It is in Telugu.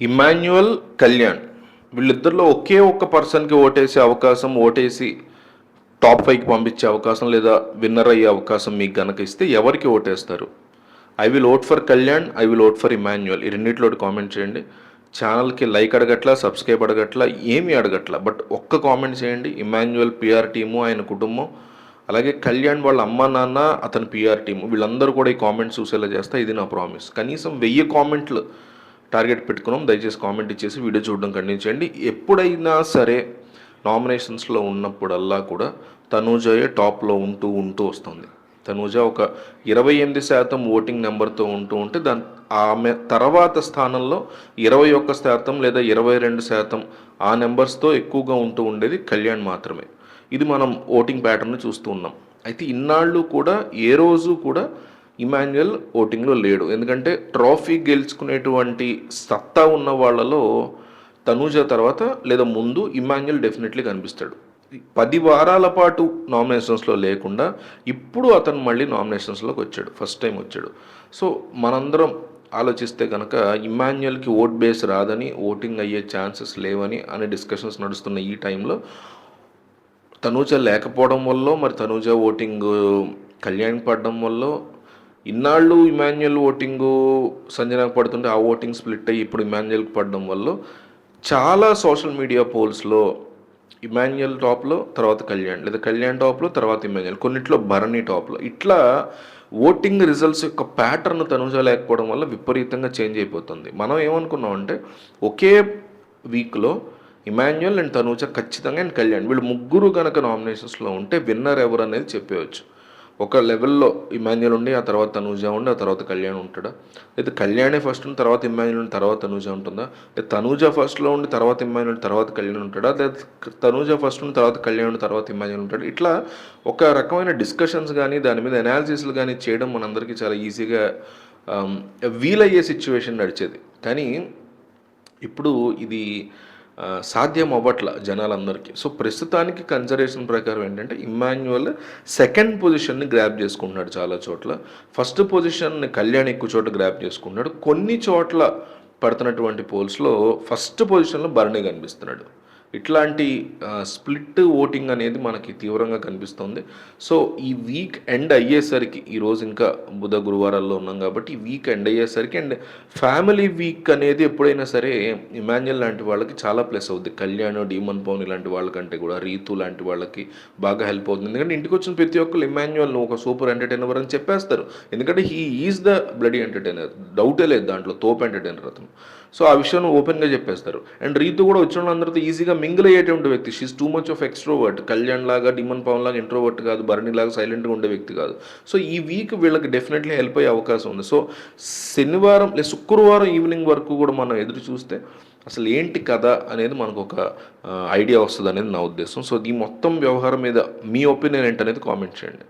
ఇమాన్యువల్ కళ్యాణ్. వీళ్ళిద్దరిలో ఒకే ఒక్క పర్సన్కి ఓటేసే అవకాశం ఓటేసి టాప్ ఫైవ్కి పంపించే అవకాశం లేదా విన్నర్ అయ్యే అవకాశం మీకు గనక ఇస్తే ఎవరికి ఓటేస్తారు? I will vote for Kalyan I will vote for Emmanuel ఈ రెండింటిలో కామెంట్ చేయండి. ఛానల్కి లైక్ అడగట్ల సబ్స్క్రైబ్ అడగట్ల ఏమీ అడగట్ల బట్ ఒక్క కామెంట్ చేయండి. ఇమాన్యువల్ పిఆర్ టీము ఆయన కుటుంబం అలాగే కళ్యాణ్ వాళ్ళ అమ్మ నాన్న అతని పిఆర్ టీము. వీళ్ళందరూ కూడా ఈ కామెంట్స్ చూసేలా చేస్తా ఇది నా ప్రామిస్. కనీసం వెయ్యి కామెంట్లు టార్గెట్ పెట్టుకున్నాం దయచేసి కామెంట్ ఇచ్చేసి వీడియో చూడడం ఖండించండి ఎప్పుడైనా సరే నామినేషన్స్లో ఉన్నప్పుడల్లా కూడా తనూజయే టాప్లో ఉంటూ ఉంటూ వస్తుంది. తనూజ ఒక ఇరవై ఎనిమిది శాతం ఓటింగ్ నెంబర్తో ఉంటూ ఉంటే దాని ఆమె తర్వాత స్థానంలో ఇరవై ఒక్క శాతం లేదా ఇరవై రెండు శాతం ఆ నెంబర్స్తో ఎక్కువగా ఉంటూ ఉండేది కళ్యాణ్ మాత్రమే. ఇది మనం ఓటింగ్ ప్యాటర్న్ చూస్తూ ఉన్నాం. అయితే ఇన్నాళ్ళు కూడా ఏ రోజు కూడా ఇమాన్యుయల్ ఓటింగ్లో లేడు. ఎందుకంటే ట్రోఫీ గెలుచుకునేటువంటి సత్తా ఉన్న వాళ్ళలో తనూజ తర్వాత లేదా ముందు ఇమాన్యుయల్ డెఫినెట్లీ కనిపిస్తాడు. పది వారాల పాటు నామినేషన్స్లో లేకుండా ఇప్పుడు అతను మళ్ళీ నామినేషన్స్లోకి వచ్చాడు. ఫస్ట్ టైం వచ్చాడు. సో మనందరం ఆలోచిస్తే కనుక ఇమాన్యుయల్కి ఓట్ బేస్ రాదని ఓటింగ్ అయ్యే ఛాన్సెస్ లేవని అనే డిస్కషన్స్ నడుస్తున్న ఈ టైంలో తనూజ లేకపోవడం వల్ల మరి తనూజ ఓటింగ్ కళ్యాణ్ పడడం వల్ల ఇన్నాళ్ళు ఇమాన్యుయల్ ఓటింగు సంజనాకు పడుతుంటే ఆ ఓటింగ్ స్ప్లిట్ అయ్యి ఇప్పుడు ఇమాన్యుయల్కి పడడం వల్ల చాలా సోషల్ మీడియా పోల్స్లో ఇమాన్యుయల్ టాప్లో తర్వాత కళ్యాణ్ లేదా కళ్యాణ్ టాప్లో తర్వాత ఇమాన్యుయల్ కొన్నిట్లో భరణి టాప్లో. ఇట్లా ఓటింగ్ రిజల్ట్స్ యొక్క ప్యాటర్న్ తనుజ లేకపోవడం వల్ల విపరీతంగా చేంజ్ అయిపోతుంది. మనం ఏమనుకున్నాం అంటే ఒకే వీక్లో ఇమాన్యుయల్ అండ్ తనూజ ఖచ్చితంగా అండ్ కళ్యాణ్ వీళ్ళు ముగ్గురు కనుక నామినేషన్స్లో ఉంటే విన్నర్ ఎవరు అనేది చెప్పేయచ్చు. ఒక లెవెల్లో ఇమాన్యుల్ ఉండి ఆ తర్వాత తనూజ ఉండి ఆ తర్వాత కళ్యాణ్ ఉంటాడా? లేదా కళ్యాణే ఫస్ట్ ఉండి తర్వాత ఇమాన్యుల్ ఉండి తర్వాత తనూజ ఉంటుందా? లేదా తనూజ ఫస్ట్లో ఉండి తర్వాత ఇమాన్యుయల్ తర్వాత కళ్యాణ్ ఉంటాడా? లేదా తనూజ ఫస్ట్ ఉండి తర్వాత కళ్యాణ్ ఉండి తర్వాత ఇమాన్యుల్ ఉంటాడు? ఇట్లా ఒక రకమైన డిస్కషన్స్ కానీ దాని మీద అనాలిసిస్లు కానీ చేయడం మనందరికీ చాలా ఈజీగా um, వీలయ్యే సిచ్యువేషన్ నడిచేది. కానీ ఇప్పుడు ఇది సాధ్యం అవ్వట్ల జనాలందరికీ. సో ప్రస్తుతానికి కన్సర్వేషన్ ప్రకారం ఏంటంటే ఇమాన్యువల్ సెకండ్ పొజిషన్ని గ్రాప్ చేసుకుంటున్నాడు చాలా చోట్ల. ఫస్ట్ పొజిషన్ని కళ్యాణ్ ఎక్కువ చోట గ్రాప్ చేసుకుంటున్నాడు. కొన్ని చోట్ల పడుతున్నటువంటి పోల్స్లో ఫస్ట్ పొజిషన్లో భరణి కనిపిస్తున్నాడు. ఇట్లాంటి స్ప్లిట్ ఓటింగ్ అనేది మనకి తీవ్రంగా కనిపిస్తుంది. సో ఈ వీక్ ఎండ్ అయ్యేసరికి ఈరోజు ఇంకా బుధ గురువారాల్లో ఉన్నాం కాబట్టి ఈ వీక్ ఎండ్ అయ్యేసరికి అండ్ ఫ్యామిలీ వీక్ అనేది ఎప్పుడైనా సరే ఇమాన్యుల్ లాంటి వాళ్ళకి చాలా ప్లస్ అవుద్ది. కళ్యాణ్ డీమన్ పౌని లాంటి వాళ్ళకంటే కూడా రీతు లాంటి వాళ్ళకి బాగా హెల్ప్ అవుతుంది. ఎందుకంటే ఇంటికి వచ్చిన ప్రతి ఒక్కరు ఇమాన్యువల్ ఒక సూపర్ ఎంటర్టైనర్ అని చెప్పేస్తారు. ఎందుకంటే he is the bloody entertainer. డౌటే లేదు దాంట్లో తోపు ఎంటర్టైనర్ అతను. సో ఆ విషయాన్ని ఓపెన్గా చెప్పేస్తారు. అండ్ రీతు కూడా వచ్చిన వాళ్ళందరితో ఈజీగా మింగిల్ అయ్యేటువంటి వ్యక్తి. She's too much of extrovert Kalyan లాగా డిమన్ పవన్ లాగా ఇంట్రోవర్ట్ కాదు. భరణి లాగా సైలెంట్గా ఉండే వ్యక్తి కాదు. సో ఈ వీక్ వీళ్ళకి డెఫినెట్లీ హెల్ప్ అయ్యే అవకాశం ఉంది. సో శనివారం లేదా శుక్రవారం ఈవినింగ్ వరకు కూడా మనం ఎదురు చూస్తే అసలు ఏంటి కథ అనేది మనకు ఒక ఐడియా వస్తుంది అనేది నా ఉద్దేశం. సో ఈ మొత్తం వ్యవహారం మీద మీ ఒపీనియన్ ఏంటనేది కామెంట్ చేయండి.